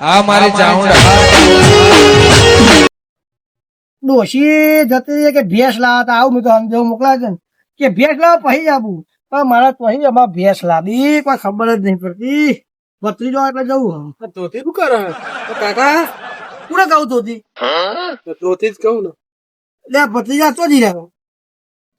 આ મારી ચાઉંડા ડોશી જતી રહી કે ભેંસ લાવતા. આવું મેં તો સમજો મોકલાય છે કે ભેંસ લાવ પહી આપું પણ મારા તો અહીં અમારે ભેંસ લાવી કોઈ ખબર જ નહીં પડતી. ભત્રીજો એટલે જવું ધોતી શું કરે? તો કાકા? પૂરે કહું ધોતી? ધોતી તોથી જ કહું ને. એટલે ભત્રીજા તો જ રહ્યો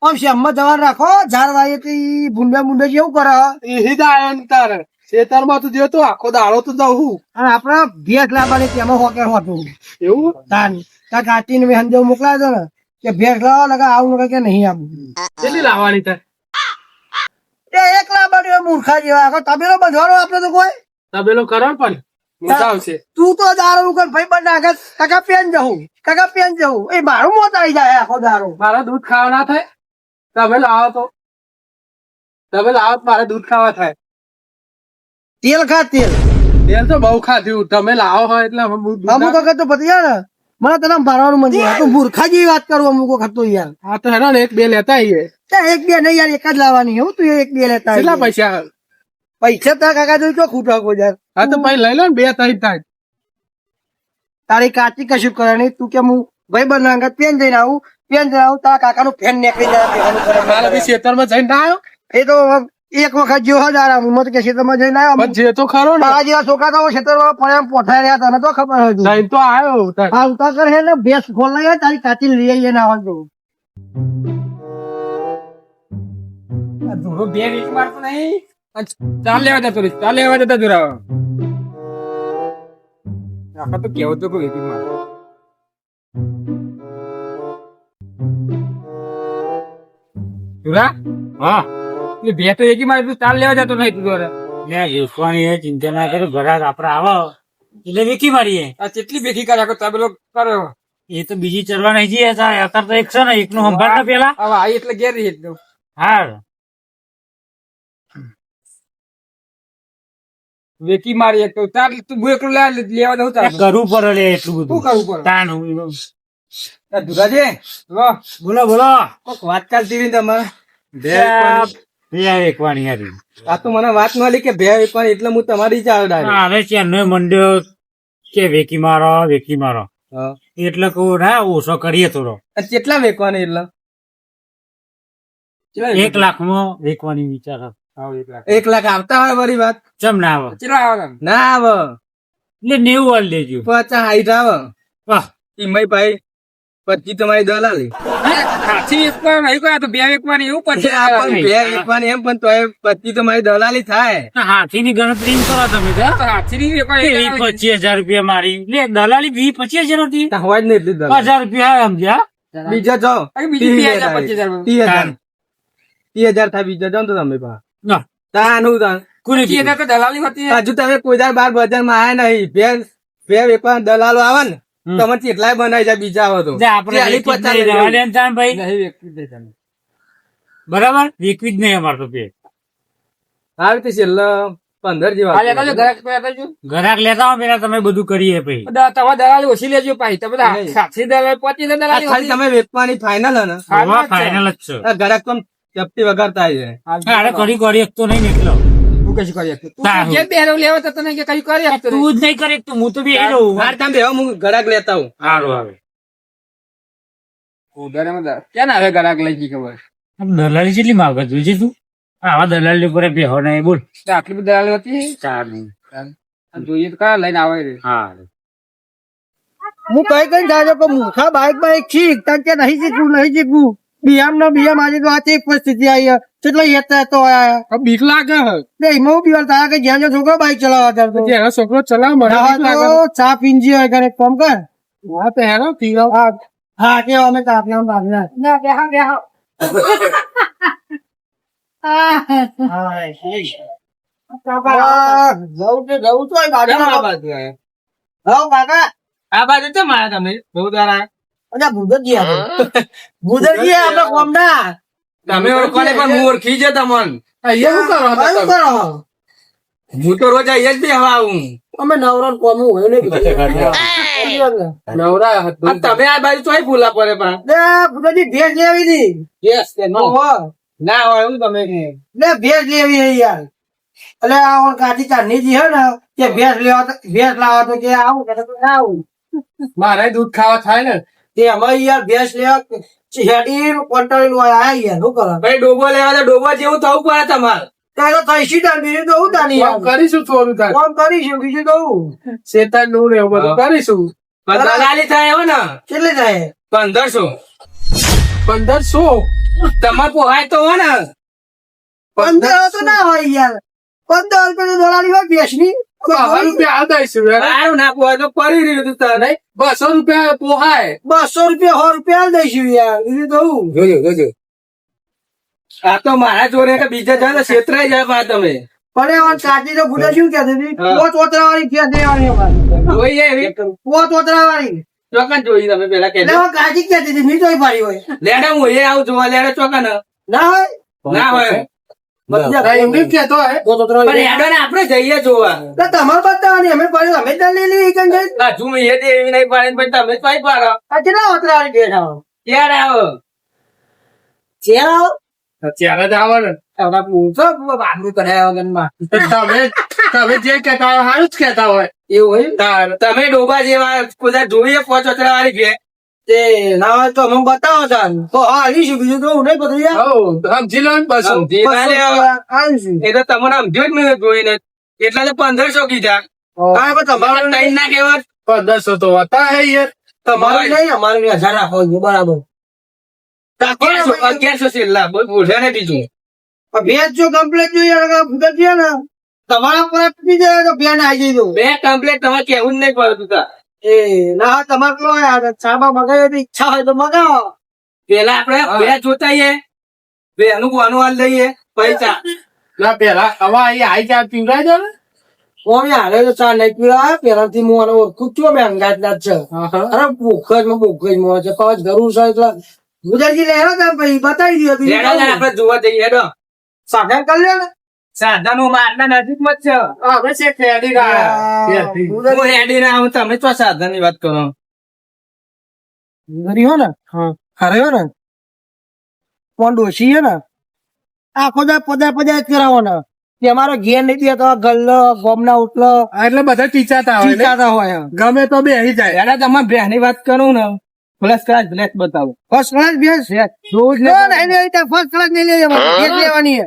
આમ શ્યામમાં જવાનું રાખો ઝાડ ઈ ભૂંડા ભૂંડા જેવું કરે. એ હિદાય ને તારે. ખેતરમાં તો જોયો તો આખો દાડો તો જવું અને આપડે ભેંસ લાવવાની તેમાં હોકે હોતું. એવું? તાન ત્યાં ઘાટી ને હંજો મોકલાય છે ને કે ભેંસ લાવો લગા આવું લગા કે નહીં આવું. કેટલી લાવવાની તાર? એ એક લાવવાની મૂર્ખા જેવા. આખો તબેલો બંધવાનો આપડે તો કોઈ. તબેલો કરો પણ. તું તો દારૂ કર ભાઈ બંધ નાખે કાકા પેન જવું કાકા પેન જવું. એ મારું મોત આવી જાય આખો દારૂ મારે દૂધ ખાવા ના થાય? તમે લાવો તો. તમે લાવો મારે દૂધ ખાવા થાય. તેલ ખા તેલ. તેલ તો બહુ ખાધ્યું તમે લાવો હોય એટલે અમુક ના- વખત તો પતી ને. મને તને ભરવાનું મન થાય તું મૂર્ખા જેવી વાત કરું અમુક વખત તો યાર. હા તો હેરાન એક બે લેતા આવીએ એક બે નહીં યાર એક જ લાવવાની હું. તું એક બે લેતા કેટલા. પૈસા? પૈસા તારા કાકા જોઈ તો ખૂટા કોઈ યાર. હા તો ભાઈ લઈ લો ને બે ત્રણ થાય તારી કાચી કશું કરે નહીં તું કે હું ભાઈ બંધ અંગત પેન જઈને આવું. પેન જઈને આવું. તારા કાકાનું ફેન નીકળી જાય. મારે ખેતરમાં જઈને ના આવ્યો? એ તો એક વખત જેવો જ આરામ. હું તો કે ક્ષેત્રમાં જઈને આવ્યો. પણ જે તો ખરો ને. તારા જેવા છોકરા તો ખેતરમાં પણ એમ પોઠાઈ રહ્યા તને તો ખબર હતી નહીં તો આવ્યો. હા ઉતા કર હે ને ભેસ ખોલ લઈ તારી કાચી લઈ આવીએ ના હોય તો ધૂળો બે વીક મારતો નહીં. ચાલ લેવા જતો રહીશ ચાલ લેવા જતા ધુરાવા આખા તો કેવો તો કોઈ માર. ધુરા? હા. એટલે એકી મારે તું ચાલ લેવા જતો નહીં તું ધોરે યુસવાની એ ચિંતા ના કરો ઘરાક આપડે આવો. એટલે વેચી મારીએ. આ કેટલી ભેગી કર્યા કરતા પેલો કરો એ તો બીજી ચરવા નહીં જઈએ તારે અત્યારે તો એક છે ને એકનું સંભાળ પેલા હવે આવી એટલે ઘેર રહી એકદમ. હા વેકી મારી એક તો ચાલ તું બુ એકલું લે- લેવા દઉં તાર. કરવું પડે લે એટલું શું બધું કરવું પડે તાન દુરાજી બોલો બોલો. કોક વાત ચાલતી તમારે? વેચવાની હતી આ તો મને વાત મળી કે બે પણ એટલે હું તમારી જ આવ્યો direct. ચેન્નઈ મંડ્યો કે વેકી મારો વેકી મારો. એટલે કહું ના ઓછો કરીએ થોડો. કેટલા વેકવાની એટલે? એક લાખમાં વિચાર એક લાખ. આવતા હોય મારી વાત? ચમ ના આવે? ના આવે. એટલે નેવું વાળ લેજો પચાસ હાઈટ આવે. વાહ. ભાઈ પછી તમારી દલાલી પછી એકવાર નહીં કોઈ તો બે એકવાર એવું પછી બે એકવાર એમ પણ તોય પછી તમારી દલાલી થાય. હાથી ની ગણતરી કરો તમે હાથી ની પચીસ હજાર રૂપિયા મારી. લે દલાલી વી પચીસ હજાર હતી. હોય જ નહીં એટલી હજાર રૂપિયા સમજ્યા? બીજા જાઓ બીજી બે હજાર પચીસ હજાર. ત્રીસ હજાર. થાય બીજા જાઓ તો તમે પા. ના. તાનું તાન તો. દલાલી હતી. હજુ તમે કોઈ દાડ બાર બજારમાં આયા નહીં. બે બે વેપાર દલાલો આવે ને. તમે કેટલાય બનાવી જાય બીજા તો? આપણે તમે. બરાબર વેચવી જ નહીં અમારે તો પે આ રીતે છેલ્લા પંદર જેવા આ લેતા જો ઘરાક લેતા જો. ઘરાક લેતા હો પેલા તમે બધું કરીએ પછી. તમે તમારે દલાલી ઓછી લેજો પાછી. તમે. સાતથી દલાલી પચીસ દલાલી ખાલી તમે વેચવાની ફાઇનલ ને? ફાઇનલ જ છે. છે. ઘરાક તો ચપટી વગાડતા છે અરે કરી કરી એક તો નહીં નીકળો. તું કશું કરી શકતો. તું જે બેરો લેવા તો તને કે કઈ કરી શકતો તું જ નહીં કરી તું હું તો બી રહું. માર તમે બે હું ઘરાક લેતા હું સારું આવે ઉધારીમાં દ- ક્યાં ના હવે ઘરાક લઈ ગઈ ખબર? આમ દલાલી કેટલી માગે જોજે તું. આવા દલાલી ઉપર બેહો નહીં બોલ. આટલી બધી દલાલી હતી ચાર નહીં. જોઈએ તો કયા લઈને આવે રે? હા હું કઈ કઈ જાય કે મૂર્ખા બાઈક બાઈક શીખ તને કે નહીં શીખવું નહીં શીખવું. બિયામ ના બિયામ આજે તો આ ચેક પરિસ્થિતિ આવી છે. કેટલા હેતા તો આયા બીક લાગે હે. ને એમાં હું બિયાર તારા કે જ્યાં જ્યાં છોકરો બાઈક ચલાવવા પછી એનો છોકરો ચલાવે મને લાગે ચા પીંજી હોય કરે કોમ કર. હા તો હેરો પીરો હા હા કે અમે ચા પીવાનું બાકી ના. ના બે હા. બે હા તો આ બાજુ બાજુ આયા? હા કાકા આ બાજુ કેમ આયા તમે? બહુ દાડા અચ્છા ભૂદરજી આવે ભૂદરજી આપણે કોમડા તમે ઓળખવાને પણ હું ઓળખી છે તમને અહીંયા શું કરો કરો હું તો રોજ અહીંયા જ બેહવા આવું. અમે નવરા કોમું હોય ને નવરા હતો તમે આ બાજુ ચોય ભૂલા પડે પણ. ભૂદરજી ભેજ લેવી હતી. Yes no. હોય એવું તમે ને લે ભેજ લેવી હે યાર. એટલે આ કાચી ચાંદની જી હે ને કે ભેંસ લેવા તો- લાવા લાવો તો કે આવું કે આવું. મારે દૂધ ખાવા થાય ને તે અમે યાર ભેંસ લેવા હેડી કંટાળેલું આયા યાર શું કરો? ભાઈ ડોબો લેવા તો ડોબો જેવું થવું પડે તમારે. ત્યાં તો થઈ બીજું તો હું તાની કરીશું થોડું થાય કોમ કરીશું બીજું તો હું? શેતાનનું ને બધું કરીશું. દલાલી થાય ને કેટલે થાય? પંદરસો. પંદરસો? તમારે પોહાય તો હો ને. પંદર તો ના હોય યાર. પંદર રૂપિયા દલાલી હોય ભેંસની. બસો રૂપિયા પોહાય. બસો રૂપિયા સો રૂપિયા દઈશું યાર. બીજું જોજો જોજો. આ તો મારા જોડે બીજા જાય છેતરાઈ જાય તમે. પણ સાચી તો ભૂલે શું કે હતી હા. પોત ક્યાં દેવાની જોઈએ એવી? પોત ઓતરાવાળી. ચોકન જોઈ તમે પેલા કે કાજી ક્યાં દીધી? મીઠો પાડી હોય. લેડે હું એ આવું જોવા લેડે ચોકન. ના હોય. ના હોય. તમે જ કેતા હોય સારું જ કેતા હોય. એવું તમે ડોબા જેવા બધા જોઈએ પોચ વાળી ભે તે ના હોય તો અમે બતાવો તાન. તો હા આવીશું બીજું તો હું નહીં બધું સમજી લો ને બસો એ તો તમને સમજો જ નહીં જોઈને એટલા તો પંદરસો કીધા. હા પણ તમારે તમારે ટાઈમ ના કેવા પંદરસો તો હતા હે યાર. તમારે નહીં અમારે નહીં હજાર રાખો છો બરાબર. અગિયારસો છેલ્લા બોલ્યા ને બીજું. ભેજ જો કમ્પ્લેટ જોઈએ ભૂગત ને. તમારા પર જાય તો બેન આવી જઈ બે કમ્પ્લેટ તમારે કેવું જ નહીં પડતું તા. એ ના તમારે લો યાર સાબા મગાવી હતી ઈચ્છા હોય તો મગાવો. પેલા આપડે બે જોતાઈએ બે અનુ કોનું હાલ લઈએ. પૈસા. ના પેલા હવે અહીં આઈ જાય પીવડાઈ દો ને. કોણ હારે તો ચા નહીં પીવા પેલાથી હું આને ઓળખું છું અમે અંગાત ના જ છે. અરે છે પાંચ જરૂર છે એટલે ગુજરાતી લેવા તા પછી બતાવી દો. આપડે જોવા જઈએ હેડો. સાધન કરી લે ને. સાધન મારના નજીકમાં જ છે. હવે છે હું. હેડી ના આવું તમે તો સાધનની વાત કરો. ગરી હો ને? ખરે હો ને? કોણ ડોસી હે ને? આખો દા પદા પદા કરાવો ને તે અમારો ઘેર નહીં દે તો ગલ્લો ગોમના ઉટલો એટલે બધા ટીચાતા હોય ગમે તો બે જાય. હેડા તમારે બે ની વાત કરું ને. પ્લસ ક્લાસ બ્લેક બતાવો. ફર્સ્ટ ક્લાસ બેસ રોજ ફર્સ્ટ ક્લાસ નહીં લેવાની.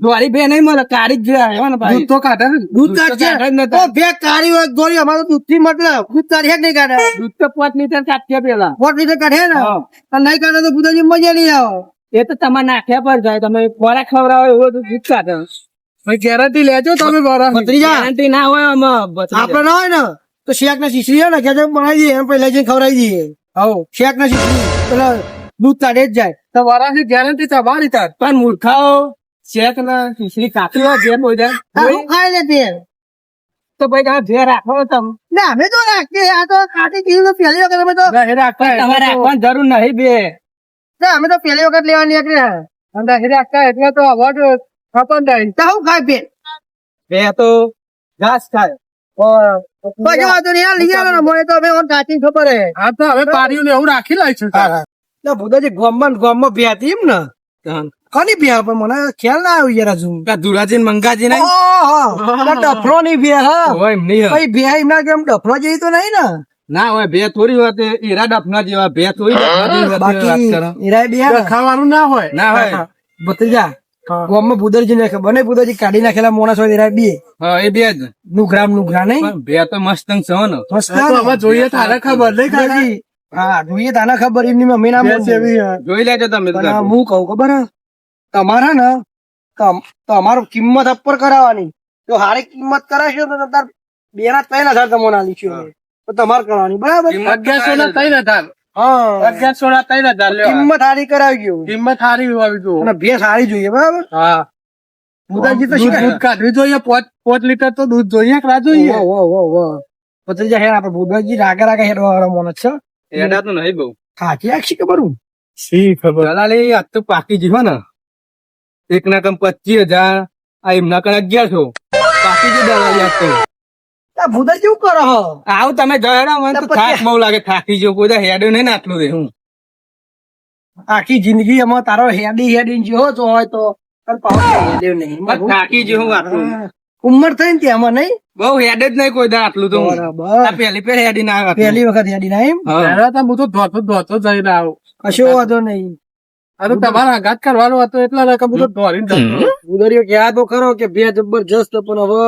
દ્વારી બે નહીં મળે જ દૂધ તો કાઢે દૂધ તો કાઢશે કાઢે હોય દોરી અમારું દૂધથી મતલબ દૂધ કાઢે નહીં કાઢે. દૂધ તો પાંચ લીટર પેલા. લીટર કાઢે ને? નહીં કાઢે તો બુધાજી મજા નહીં આવે. એ તો તમારે નાખ્યા પર જાય તમે ખોરાક ખવડાવો એવો દૂધ કાઢે. ગેરંટી લેજો તમે ગેરંટી ના હોય આપડે ના હોય ને તો શેક ને શીશરી ને કે બનાવી દઈએ એમ લઈ જઈને ખવડાવી દઈએ. હવ શેક ને શીશરી પેલા દૂધ કાઢે જ જાય. તો વરાની ગેરંટી તમારી તાર. પણ મૂર્ખાઓ શેક ના શીશરી કાપી હોય જેમ હોય જાય ખાય ને તે તો ભાઈ તમે જે રાખો તમે. ના અમે તો રાખીએ. આ તો કાઢી કીધું તો પહેલી વખત અમે તો નહીં રાખતા તમારે રાખવાની જરૂર નહીં બે. ના, અમે તો પહેલી વખત લેવા નીકળ્યા અને નહીં રાખતા એટલે તો અવાજ જ નહીં. તો હું ખાય પેટ બે તો ઘાસ ખાય. પછી વાંધો નહીં લઈ આવે મને તો અમે ઓન કાચી ખબર હે. તો હવે ને એવું રાખી લઈશું ના ભૂદાજી ગોમમાં ને ગોમમાં બે હતી એમ ને? કોની બે પણ મને ખ્યાલ ના આવ્યું ઝૂમ ધુરાજી મંગાજી નહીં ઓહો ડફલો ની હા. હોય નહીં હોય. ભાઈ બે એમના કેમ ડફલો જેવી તો નહીં ને? ના હોય બે થોડી વાત હીરા ડફના જેવા બે થોડી બાકી. બે ખાવાનું ના હોય. ના હોય ભત્રીજા ગોમમાં ભૂદરજી નાખે બને ભૂદરજી કાઢી નાખેલા મોણસ હોય ઈરાય બે. હા એ બે જ. નુગ્રામ નુગ્રા નહીં? બે તો મસ્ત છે ને. મસ્ત જોઈએ તારે ખબર નહીં કાકા. હા જોઈએ તાના ખબર એમની મમ્મી ના જોઈ લેજો તમે હું કહું ખબર તમારા તમારે ને તમ- તમારું કિંમત અપર કરાવવાની. જો હારી કિંમત કરાશો તો તાર બે ના ત્રણ હજાર તમને આલીશું અમે. તો તમારે કરવાની. બરાબર? અગિયારસો ના ત્રણ હજાર અગિયારસો ના ત્રણ હજાર. કિંમત હારી કરાવી ગયો. કિંમત સારી હોવી જોઈએ અને ભેંસ હારી જોઈએ બરાબર? હા. મુદાજી તો દૂધ કાઢવી જોઈએ પોચ પોચ લીટર તો દૂધ જોઈએ કે ના જોઈએ? વો, વો, વો, વો. હેર આપણે ભૂદાજી રાગે રાગે હેરવા વાળો છે. એડા તો નહીં બહુ. ખાચી આખી ખબર હું? શી ખબર? દલાલી આજ તો પાકી જીવો ને. એક ના કમ પચીસ હજાર આ એમના કણ અગિયારસો. પાકી જ દલાલી તો. આ ભૂદર કેવું કરો હો? આવું તમે જરા મને તો થાક બહુ લાગે થાકી જો કોઈ હેડ્યો નહીં ને આટલું રે હું. આખી જિંદગી એમાં તારો હેડી હેડી જેવો તો હોય તો. થાકી જો હું આટલું. ઉંમર થઈ ને ત્યાં નહીં? બહુ હેડ જ નહીં કોઈ દા આટલું તો બરાબર. આ પહેલી પહેલી હેડી ના આવે પહેલી વખત હેડી ના એમ? હા. હું તો ધોતો ધોતો જઈને આવું. કશો વાંધો નહીં. આ તો તમારા આઘાત કરવાનો હતો એટલા રકમ તો ધોરીને ઉદરિયો ક્યાં તો ખરો કે બે જબરજસ્ત પણ હવે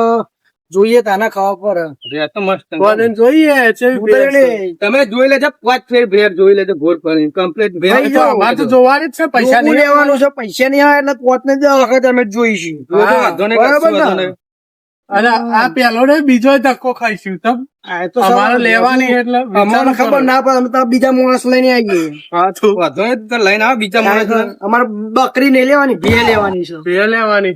જોઈએ તાના ખાવા પર. તો મસ્ત કોને જોઈએ? છે તમે જોઈ લેજો પાંચ ફેર ભેર જોઈ લેજો ગોળ પર કમ્પ્લીટ ભેર તો જોવાની જ છે પૈસા નહીં લેવાનું છે. પૈસા નહીં આવે એટલે પાંચ ને વખત અમે જોઈશું. બરાબર. અને આ પેલો ને બીજો ધક્કો ખાઈશું તમ. અમારે લેવાની એટલે ખબર ના પડે અમે તો બીજા માણસ લઈને આવીએ. હા તો. વાંધો લઈને આવો બીજા માણસ અમારે બકરી નહીં લેવાની બે લેવાની છે. બે લેવાની.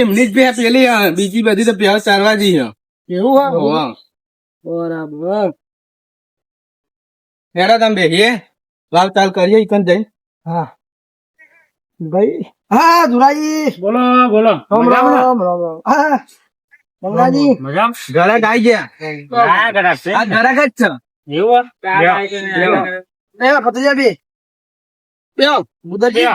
એમની જ બે પેલી હા. બીજી બધી તો બેહો ચારવા જી હા. એવું હા હોવા. બરાબર હેડો તમે બેહીએ વાવ ચાલ કરીએ, ઈકન જઈ હા ભાઈ હા ધુરાજી. બોલો બોલો. રામ રામ હા મંગાજી. મજામ? ઘરે આઈ ગયા હા ઘરે છે. આ ઘરે જ છે? એવું. બે પતજા બે. બે મુદરજી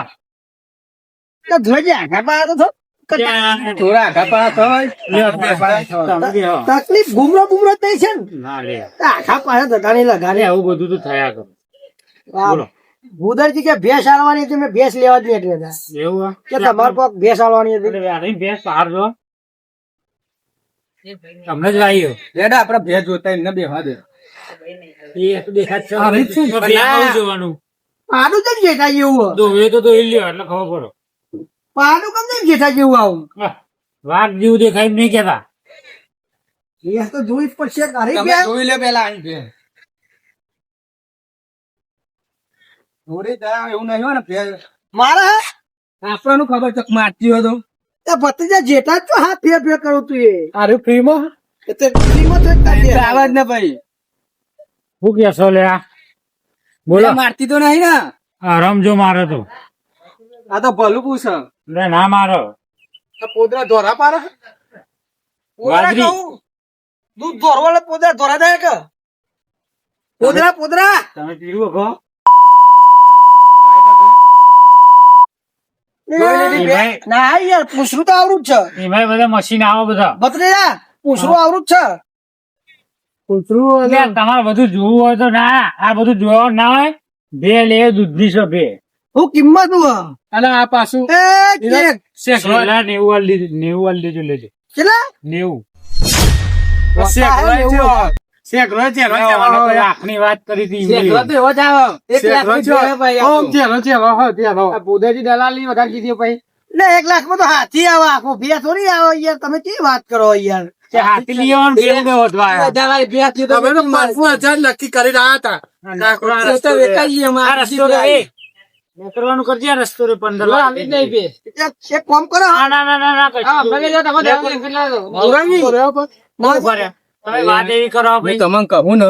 તો ધુરાજી આગળ પાડો તો થોડા પાછા હોય. તકલીફ ગુમરો ગુમરો થઈ છે ને? આખા પાસે ધટાણી અરે આવું બધું તો થયા કરે. બોલો. ભૂદરજી કે ભેંસ હાલવાની હતી મેં ભેંસ લેવા જ એટલે એવું કે તમારે કોક ભેંસ હાલવાની હતી. ભેંસ હારજો તમને જ લાવી લેડા આપડે ભેંસ જોતા એમને બે આવું પાડું કેમ જેઠા જેવું તો એ તો તો લ્યો એટલે ખબર પડો. પાડું કેમ જેઠા જેવું આવું? વાઘ જેવું દેખાય નહીં કેતા એ તો જોઈ ભેંસ. જોઈ લે પેલા આઈ જોડે જા, એવું નહીં હોય ને ભેજ મારા આપણને ખબર છે મારતી હોય તો. એ ભત્રીજા જેઠા તો હાથ ફેર ફેર કરું તું એ. આરે ફ્રીમાં? એ તો ફ્રીમાં તો આવાજ ને ભાઈ. શું કેશો લે આ? બોલો. મારતી તો નહીં ને. આ રમજો મારો તો. આ તો ભલું પૂછ. લે ના મારો. પોદરા ધોરા પાર પોદરા. કહું? દૂધ ધોરવા પોદરા ધોરા જાય કે? પોદરા પોદરા. તમે પીવું કહો જોઈ લીધી બે. એમાંય- ના યાર પૂછરું તો આવરું જ છે. એમાંય બધા મશીન આવો બધા. ભત્રીજા પૂછરું આવરું જ છે. પૂછરું તમારે બધું જોવું હોય તો ના આ બધું જોવા ના હોય બે લે દૂધની છે બે. હું કિંમત હું અને આ પાછું નેવું વાળી લીધું નેવું વાળી લીધું લેજો. કેટલા નેવું. હોય. શેકલો જેવો. લાખની વાત કરી હતી શેકલો તો એવો જ આવે એક લાખ રૂપિયા ભાઈ ઓમ જેવો જેવો, હો, જેવો. બુધેજી દલાલી વધારે કીધી ભાઈ ને એક લાખમાં તો હાથી આવે આખો બે થોડી આવે યાર તમે કેવી વાત કરો યાર હાથી? દલાલી તો તમે હજાર નક્કી કરી રહ્યા હતા રસ્તો એ. નીકળવાનું કરજે રસ્તો રે પંદર આવી જ નહીં બે એક એક કામ કરો ના ના ના ના ના ભલે જો તમે દલાલી બરાબર. બહુ ફર્યા. તમે વાત એવી કરો ભાઈ. તમને કહું ને.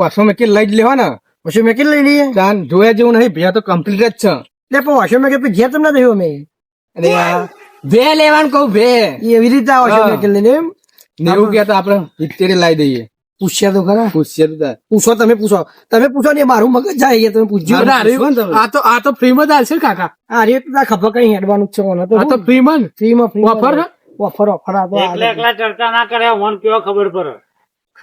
વાસો મેં લઈ જ લેવા ને. પછી મેં લઈ લઈએ. તાન જોયા જેવું નહીં ભેયા તો કમ્પ્લીટ જ છે. એટલે પણ વાસો મેં કે ઘેર તમને થયું અમે અરે ભે લેવાનું કહું ભે એવી રીતે આ વાસો. લઈને નેવું લાવી દઈએ. પૂછ્યા તો ખરા. પૂછીએ તો પૂછો તમે પૂછો. તમે પૂછો ને મારું મગજ જાય તમે પૂછજો. આ તો આ તો ફ્રીમાં જ ને કાકા. આ રેટ ખબર કઈ હેડવાનું જ છે મને તો આ તો ફ્રીમાં ફ્રીમાં ફ્રીમાં. ઓફર ઓફર ઓફર આ તો એકલા એકલા ચર્ચા ના કરે મન કેવો ખબર પડે.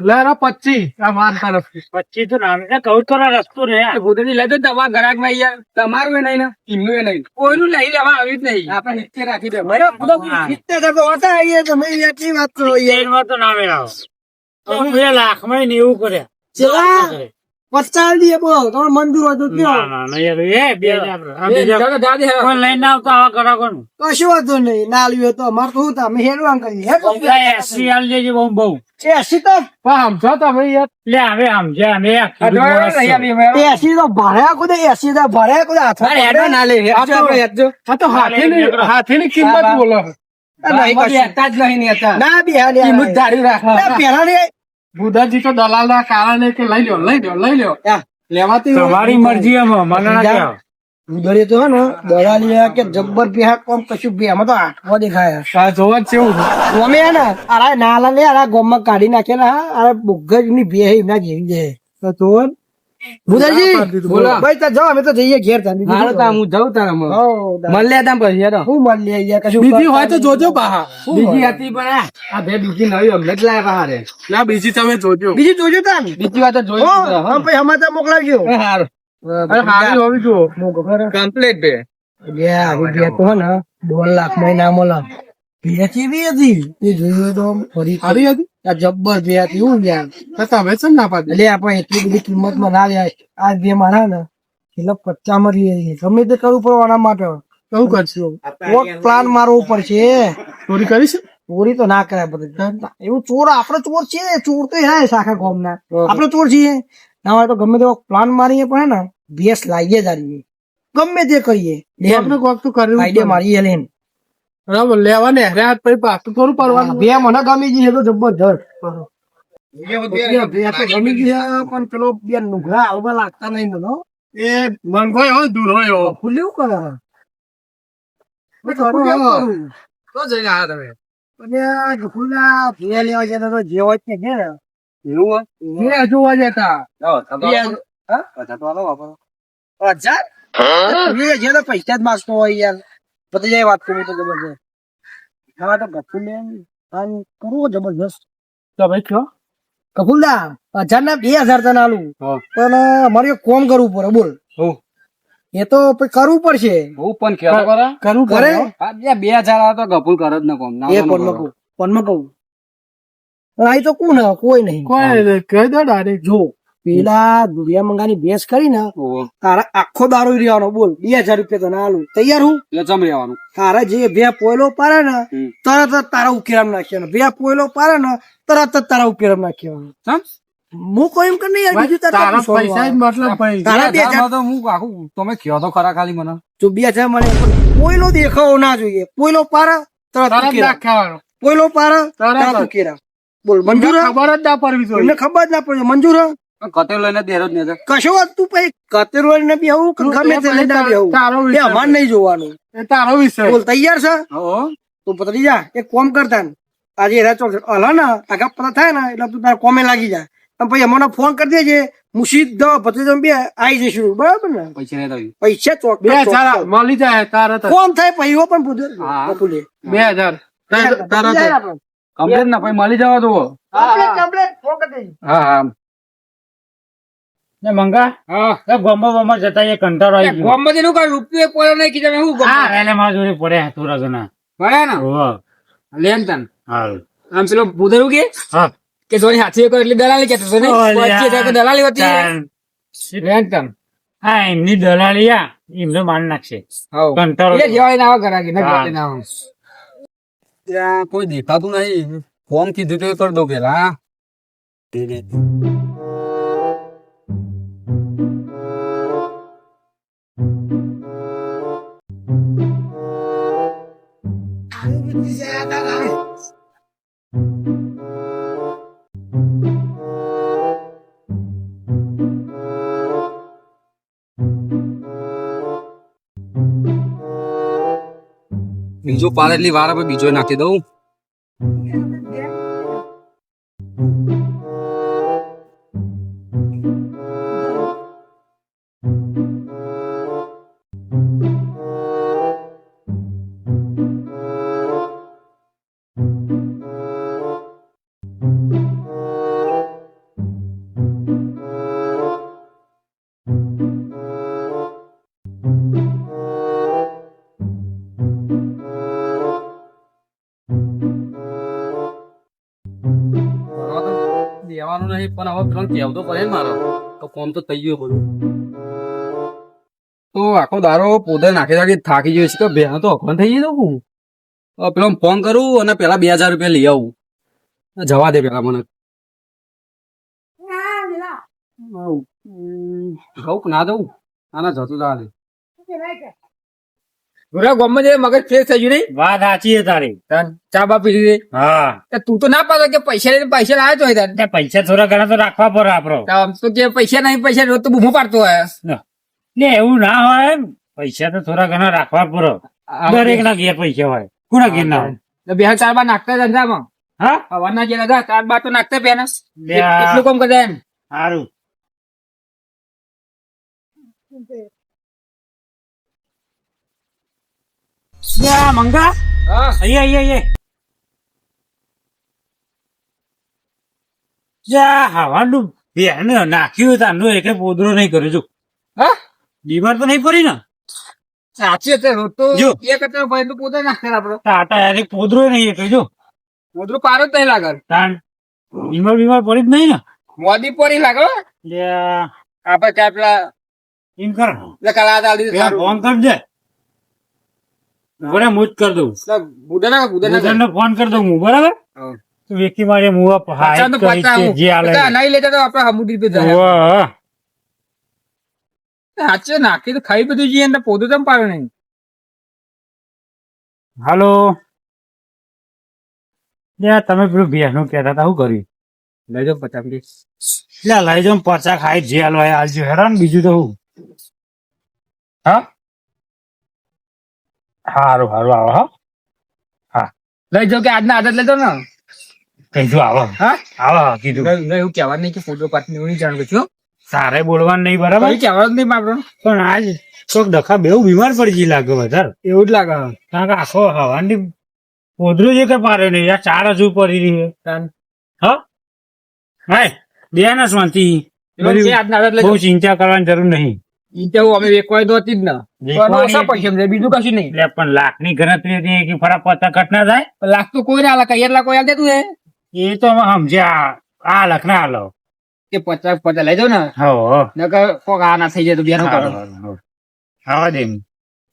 લેરા પચીસ આ તરફથી પચીસ તો ના એટલે કહું તો રસ્તો રે લઈ દો તમારા ઘરાકમાં યાર. તમારું એ નહીં ને એમનું એ નહીં. કોઈનું લઈ લેવા આવી જ નહીં. આપણે સિત્તેર રાખી દે. મને બધો સિત્તેર તો હતા યાર, તમે યાર વાત કરો યાર. તેરમાં તો ના મેળાવો. તમે બે લાખમાં નેવું કર્યા. ચલા પચાસ દઈએ બોલો તમારે મંજૂર હોય તો ના ના ના યાર એ બે દે. લઈને આવતા આવા ગ્રાહકોનું. કશું વાંધો નહીં ના લ્યો તો અમારે તો શું તમે હેરવાન કરી હે એસી આલ દેજે બહુ બહુ. એસી તો? પણ સમજો ભાઈ યાર. લે હવે આમ છે અમે ને, છે. એસી તો ભર્યા કુદે એસી તો ભર્યા કુદે હેડો ના લે હેડજો તો- હાથે હાથે હાથીની કિંમત બોલો. નહીં આમાં કશું. જ નહીં નેતા. ના બિહાર એમનું જ ધાર્યું પેલા ને બુધાજી તો દલાલ ના કારણે કે લઈ લ્યો લઈ લ્યો લઈ લ્યો. લેવાતી તમારી મરજી એમાં મને ના તો હે ને દલાલિયા કે જબ્બર પેહા કોમ કશું બે આમાં તો આઠમાં દેખાય. આ જોવા જ છે. અમે હે ને અરે નાલા લે આરા ગોમમાં કાઢી નાખેલા હા અરે બુગ્ગજની બે હે એમના જેવી છે. તો જોવો ને. બુધાજી બોલો. ભાઈ તો અમે તો જઈએ ઘેર હું જાઉં તારા લે પછી. હું કશું બીજી હોય તો જોજો પાહા બીજી હતી પણ આ- આ બે બીજી નવી અમને જ લાયા પાહા ના બીજી તમે જોજો. બીજી જોજો તાર બીજી વાત તો જોઈ હા. ભાઈ સમાચાર મોકલાવજો. હારું. અરે હારી હોવી જુઓ. હું કમ્પ્લીટ બે. બે આવી તો ને દોઢ લાખ મહિના મળે બે કેવી હતી. એ જોયું તો ફરી હારી હતી? આ જબ્બર બે હતી હું યાર તો તમે છે ને ના પાડી? એટલે આપણે એટલી બધી કિંમત ના જાય આ બે મારા ને એટલે પચ્ચા માં ગમે તે કરવું પડે આના માટે. શું કરશું? કોક પ્લાન મારવો પડશે. ચોરી કરીશ ચોરી તો ના કરાય બધું. એવું ચોર આપડે ચોર છીએ ચોર તો હે સાખા ગોમ ના આપડે ચોર છીએ ના તો ગમે તેવો પ્લાન મારીએ પણ ને ભેસ લાવીએ જ ગમે તે કરીએ. આપણે કોક તો કરવું. મારીએ લઈને બરાબર લેવા ને હેરે પછી પાછું થોડું પડવાનું. બે મને ગમી ગઈ તો જબરજસ્ત. ગમી ગઈ પણ પેલો બે નુઘરા આવવા લાગતા નહીં મને એ મંગો હોય દૂર હોય. ખુલ્યું કરે. તો જઈને આયા તમે. અને આ ગફુરલા લેવા જતા તો જે હોય તે ઘેર. એવું હોય? જોવા જતા હજાર? એ જે તો પૈસા જ માંગતો હોય યાર. બધી જાય વાત કરવી તો જબરજસ્ત. હા તો ગફુરને આમ કરવું જબરજસ્ત. તમે કયો? કફુલદા હજાર ના બે હજાર તને આલું. પણ અમારે એક કોમ કરવું પડે બોલ. એ તો કરવું પડશે. હું પણ. કરવું કરે બે બે હજાર આવે તો ગફુર કરે જ ન કોમ. એ પણ. કહું પણ કહું. અહીં તો કોણ? કોઈ નહીં. કોઈ નહીં. કહી દો ડાયરેક્ટ જો. પેલા દુધિયા મંગાની ભેંસ કરી ને તારા આખો દારો રહેવાનો બોલ. બે હજાર રૂપિયા તને આલું. તૈયાર હું? જમ રહેવાનું તારા જે બે પોયલો પારે ને તરત જ તારા ઉકેરામ નાખ્યાનો બે પોયલો પારે ને તરત જ તારા ઉકેરામ નાખ્યાનો હું કોઈ એમ કે નહીં યાર બીજું તારે તારા પૈસા મતલબ તારા બે બે હજાર તો હું આખું તમે કયો તો ખરા ખાલી મને. જો બે હજાર મળે પોયલો દેખાવો ના જોઈએ. પોયલો પારા તરત તરત પોયલો પારા તરત જ. બોલ મંજૂર? ખબર જ ના પડવી જોઈએ. ખબર જ ના પડે મંજૂર? પણ કતે લઈને જ નહીં કશો વાત તું પછી કતેર વાળી ને બેહું ગમે તે લઈને ના બેહું તારો એ વિષય અમાર નહીં જોવાનું. એ તારો વિષય. બોલ તૈયાર છે? હો. પતરી જા એક કોમ કરતા આજે એરા ચોક હલ ને આગા પતા થાય ને એટલે તું તારા કોમે લાગી જા. અને પછી અમને ફોન કરી દેજે. હું સીધો ભત્રીજો બે આવી જઈશું. બરાબર ને? પૈસા નહીં થયું પૈસા ચોક બે હજાર મળી જાય તારા કોમ થાય પછી પણ પૂછે. બે હજાર. જાય આપણે. કમ્પ્લીટ ના પછી મળી જવા દો. ફોન કરી દેજે. હા હા. ને મંગા? હા. ગોમો ગોમો જતા એ કંટાળો આવી ગયો. ગોમમાં જેનું કાંઈ રૂપિયો પડ્યો નહીં કીધું હું હા એટલે મારા જોડે પડ્યા થોડા રજના ભણ્યા ને? ઓહો. લેન તન. હાલ. આમ પેલો ભૂદેવું કે? હા. કે જોની હાથી કરો એટલે દલાલી કેતો તો ને ઓલ્યા. પચીસ હજાર દલાલી હતી. લેન તન. હા એમની દલાલી આ. એમને માન નાખશે. કંટાળો એટલે જેવાય ના કરા કે ના હા. ત્યાં કોઈ દેખાતું નહીં. ફોન કીધું તો એ કરી દો પેલા. બીજો પાર એટલી વાર આપણે બીજો નાખી દઉં. કહેવું તો પડે ને મારો. તો કોમ તો થઈ ગયું બધું. તો આખો દારો પોતે નાખી નાખી થાકી ગયો છે કે બે તો અખવાન થઈ ગયું હું? પેલો ફોન કરું અને પેલા બે હજાર રૂપિયા લઈ આવું. જવા દે પેલા મને. કહું જવું ના દઉં. જતું જવા દે પૂરા ગામમાં જે મગજ ફ્રેશ થઈ ગયું નહીં? વાત સાચી છે તારી. તાન ચા બા પી લીધી. હા. તું તો ના પાડો કે પૈસા લઈને પૈસા લાવ્યો તો હોય તાન. પૈસા થોડા ઘણા તો રાખવા પડે આપડો. આમ તો કે પૈસા નહીં પૈસા રોજ તો બૂમો પાડતો હોય. ને. એવું ના હોય. પૈસા તો થોડા ઘણા રાખવા પડે. દરેક ના ઘેર પૈસા હોય. કોના ઘેર ના હોય? બે ચાર બાર નાખતા ધંધામાં. હા? હવાના જે હતા ચાર બાર તો નાખતા પેના એટલું કામ કરે એમ. સારું લે આ મંગા? હા? અહીંયા અહીંયા અહીંયા. જા હવાનું બેન નાખ્યું તાનું એટલે પોદરો નહીં કર્યો જો. હા? બીમાર તો નહીં પડી ને? સાચી હતી રોજ તો. એક હતા ભાઈ તો પોતે નાખતા આપડો ટાટા યાર પોદરો નહીં એ જો. પોદરો પારો જ નહીં લાગે. તાન બીમાર બીમાર પડી જ નહીં ને? મોદી પડી લાગે. લે આપણે પેલા એમ કર. પેલા કલા સારું ફોન કર દે બરાબર હું જ કર દઉં. બુધા બધાને ફોન કર દઉં હું બરાબર? હા. તું વેકી મારે કરી પચાસ જે આલે પચાસ નહીં લેતા તો આપણે હમુદી પે જાય. ઓહ, સાચે નાખી તો ખાઈ બધું જઈએ ને પોતું તમ પાડે નહીં. હાલો. યા તમે પેલું ભેંસનું કહેતા હતા શું કર્યું? લઈ જાઓ પચાસ પ્લીઝ લે લઈ જાઉં પચા ખાઈ જે હાલવાય આલજો હેરાન બીજું તો હું. હા? હારું સારું આવો હા. લઈ જાઓ કે આજના આદત લેતો ને. કીધું આવો. હા? આવો કીધું. હું કહેવા નહીં કે ફોટો પાડને હું જાણ છું સારે બોલવાનું નહીં બરાબર? કહેવા કહેવાનું જ નહીં મારો પણ આજ કોક ડખા બેવ બીમાર પડી ગઈ લાગે વધારે. એવું જ લાગે કારણ કે આખો હવાની પોદરું જે કે પારે નહીં? આ ચાર હજુ પડી રહી. હા? હાય બે ના શાંતિ આજના આદત લઈ બહુ ચિંતા કરવાની જરૂર નહીં. ઈ તો અમે વેકવાય તો હતી જ ને. ઓછા પૈસા બીજું કશું નહીં. એટલે પણ લાખની ગણતરી હતી કે કટ ના થાય? લાખ તો કોઈ ના લાગે એટલા કોઈ આલ દેતું એ? તો સમજ્યા આ લાખ ના હાલો કે પચાસ પચાસ લઈ જાઓ ને. હો નકર કોક આ ના થઈ જાય તો બેનો કરો હા દે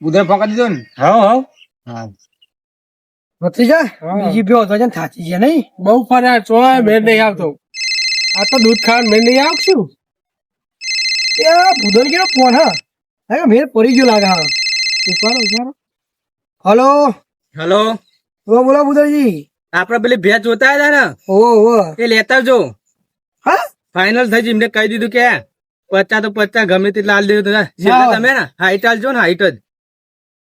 બુધે ફોકા દીધો ને? હો હો. હા. ભત્રીજા હા. બીજી બે હતો ને થાચી છે નહીં? બહુ ફર્યા છો મેં નહીં આવતો. આ તો દૂધ ખાવાનું મેં નહીં આવશું એ ભૂદન કેનો ફોન હા? હા મેર પડી ગયો લાગે હા. ઉપાડો ઉપાડો. હલો? હલો? ઓ બોલો ભૂદનજી. આપડે પેલી ભેજ જોતા હતા ને? ઓ ઓ. એ લેતા જો. હા? ફાઇનલ થઈ ગઈ એમને કહી દીધું કે પચાસ તો પચાસ ગમે તેટલા હાલ દીધું તમે ને હાઈટ હાલજો ને હાઈટ જ.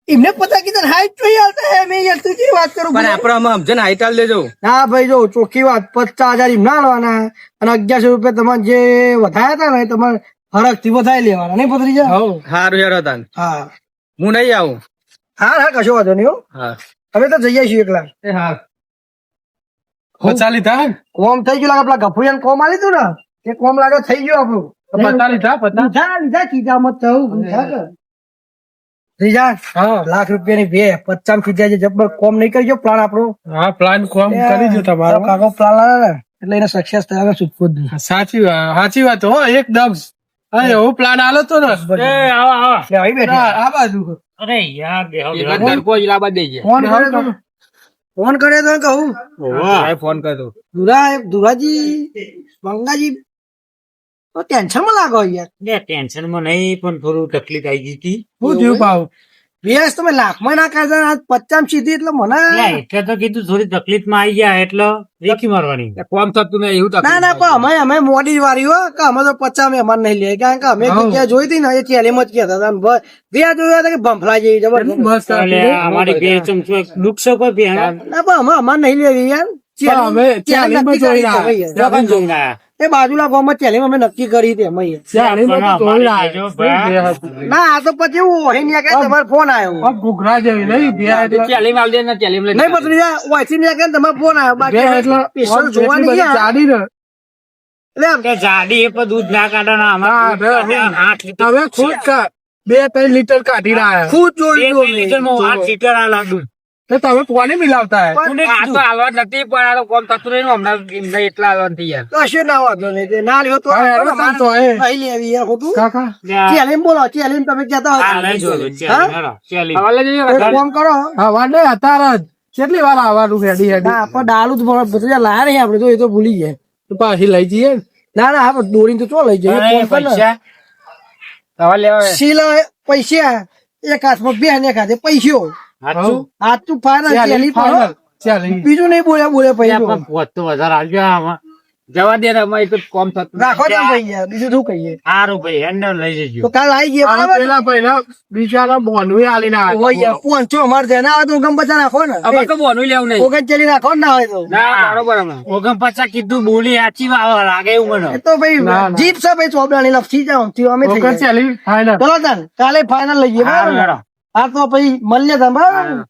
એમને પતા કીધું હાઈટ જોઈ આવતા હે મેં યાર તું કેવી વાત કરું પણ આપણે આમાં સમજે ને હાઈટ હાલ દેજો. ના ભાઈ જો ચોખ્ખી વાત પચાસ હજાર એમ ના લેવાના અને અગિયારસો રૂપિયા તમારે જે વધાયા હતા ને તમારે હરકથી વધારી લેવાના નહીં ભત્રીજા? સારું યાર હતા હા. હું નહીં આવું. હા હા કશો વાંધો નહીં હો. હા. અમે તો જઈએ છીએ એકલા. એ હા. પચા લીધા કોમ થઈ ગયું લાગે પેલા ગફુરિયાને કોમ આલી તું ને? એ કોમ લાગે થઈ ગયું આપણું. પતા લીધા પતા? લીધા લીધા કીધા મત થયું ત્રીજા હા. લાખ રૂપિયાની બે પચાસ છે જબર કોમ નહીં કરજો પ્લાન આપણો? હા પ્લાન કોમ કરી દો તમારો. કાકો પ્લાન લાવે એટલે એને સક્સેસ થયા સાચી વાત સાચી વાત હો એકદમ. હા એવો પ્લાન આલો તો ને. એ આવા આવા. લે આવી બેઠા. આ બાજુ. અરે યાર બેહો એક ડરકો જ લાબા જ દેજે. ફોન કરે તો. ફોન કરે તો કહું. ઓવા. ફોન કરતો દુરા દુરાજી બંગાજી તો ટેન્શનમાં લાગો યાર. ને ટેન્શનમાં નહીં પણ થોડું તકલીફ આવી ગઈ હતી. હું થયું ભાવ વેસ તમે લાખમાં ના કાઢતા આજ પચાસ સીધી એટલે મને એટલે તો કીધું થોડી તકલીફમાં આવી ગયા એટલે રેખી મારવાની. કોમ થતું નહીં એવું ના ના પણ અમે અમે મોડી વાળી વારી હો કે અમે તો પચામ એમાં નહીં લે કારણ કે અમે. જગ્યા જોઈ હતી ને એ ચેલેમ જ કહેતા હતા. બે જોયા હતા કે ભંફલા જેવી જબરદસ્ત અમારી બે ચમચો દુખશો કોઈ ના પણ અમે અમાર નહીં લેવી યાર એ ગામમાં અમે નક્કી કરી હતી અમે ભા. બે ના આ તો પછી એવું ને તમારો ફોન આવ્યો. ઘૂઘરા જેવી નહીં બે એટલે ચાલી માલ દે ને ચાલી નહીં પત્રી વાંચી ને કે તમારો ફોન આવ્યો. બાકી એટલે સ્પેશિયલ આમ જોવા જેટલી નહીં બધી ગયા ચાલી ને એટલે જાડી એ પણ દૂધ ના કાઢો ને આમાં હા, દૂધ હા. આઠ લીટર. હવે ખુદ કા બે ત્રણ લીટર કાઢી રહ્યા. ખુદ જોઈ લીટરમાં આઠ લીટર આ દૂધ તો તમે કોને મિલાવતા હે. આ તો હાલવા નથી પણ આ કોમ થતું નહીં હમણાં એમને એટલા હાલવાનું થઈ યાર. કશું ના વાંધો નહીં ના લ્યો તો હા, હેડો તો એ. અહીં લેવી યાર ખોટું કાકા. લે બોલો ચેલેમ તમે કહેતા લઈ હા? ચાલી, હેડો, ચાલી. હવે લઈ જઈએ એક કરો. હા વાંધે અત્યારે જ. કેટલી વાર આવવાનું રેડી હેડી હા પણ ડાળું તો બધા લાયા નહીં આપણે તો એ તો ભૂલી ગયા. તો પાછી લઈ જઈએ ને. ના ના આપણે દોરીને તો ચો લઈ જઈએ? પૈસા. હવે લેવા પૈસા. એક હાથમાં બે ને ખાતે પૈસો સાચું હાથ તું બીજું નહીં બોલ્યા બોલે પૈસો જવા દે અમારે તો કોમ થતું રાખો ભાઈ બીજું શું કહીએ? સારું ભાઈ હેન્ડલ લઈ જજો. તો કાલ આવી ગયા પેલા પહેલા બિચારા બોનવી આલી ના હોય યાર પાંચસો અમારે છે ના આવે તો ગમ પચાસ રાખો ને. હવે તો બોનું લેવું નહીં. ઓગણ ચાલી રાખો ને ના હોય તો. ના બરોબર ઓગણ પચાસ કીધું બોલી સાચી વાવ લાગે એવું મને. તો ભાઈ. જીપ છે ભાઈ ચોબડાની લપસી જાવથી અમે થઈ ચલી ફાઈનલ ચાલી તાન કાલે ફાઇનલ લઈએ સારું બરાબર હા તો પછી મળીએ તમે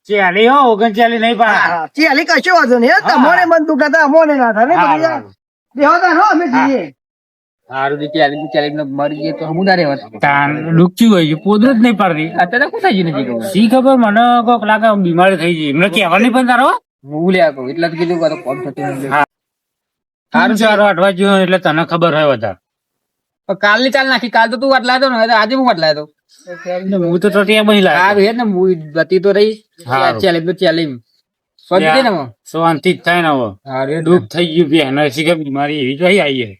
ચાલી હો ઓગણ ચાલી નહીં ચાલી કશો વાંધો નહીં તમારે મન દુખાતા અમોને ના થાય ને અમે જઈએ. સારું તો ચાલી મરી ગયે તો હમું ના હોય પોદર જ નહીં પાડતી. અત્યારે શું થઈ ગયું નથી ખબર ખબર? મને કોક લાગે બીમાર થઈ ગઈ એમને કહેવા નહીં પણ તારો હું. લે એટલે કીધું કે કોમ થતું. સારું ચારો અઠવા જ્યો એટલે તને ખબર હોય વધારે. પણ કાલની ચાલ નાખી. કાલ તો તું વાત લાયો ને આજે હું વાત લાયો હું તો ત્યાં બહી લાગે સારું હે ને હું બતી તો રહી. ચાલે ચાલી તો ચાલે ને શાંતિ જ થાય ને હવે દુઃખ થઈ ગયું બેન શી ખબર બીમારી એવી તો આવી